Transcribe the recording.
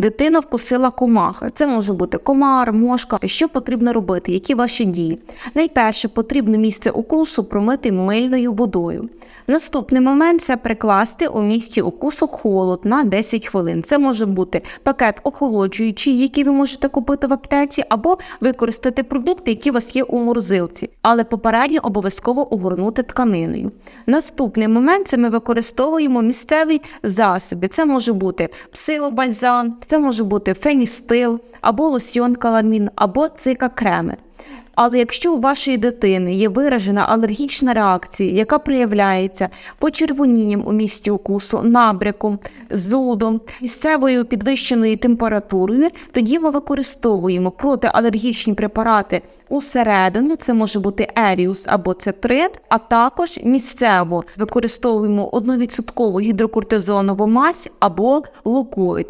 Дитина вкусила комаха. Це може бути комар, мошка. Що потрібно робити? Які ваші дії? Найперше потрібно місце укусу промити мильною водою. Наступний момент це прикласти у місці укусу холод на 10 хвилин. Це може бути пакет охолоджуючий, який ви можете купити в аптеці, або використати продукти, які у вас є у морозилці, але попередньо обов'язково огорнути тканиною. Наступний момент це ми використовуємо місцеві засоби. Це може бути псилобальзам, це може бути феністил, або лосьйон каламін, або цикакреми. Але якщо у вашої дитини є виражена алергічна реакція, яка проявляється почервонінням у місці укусу, набряком, зудом, місцевою підвищеною температурою, тоді ми використовуємо протиалергічні препарати усередину, це може бути еріус або цетрин, а також місцево використовуємо 1% гідрокортизонову мазь або лукоїд.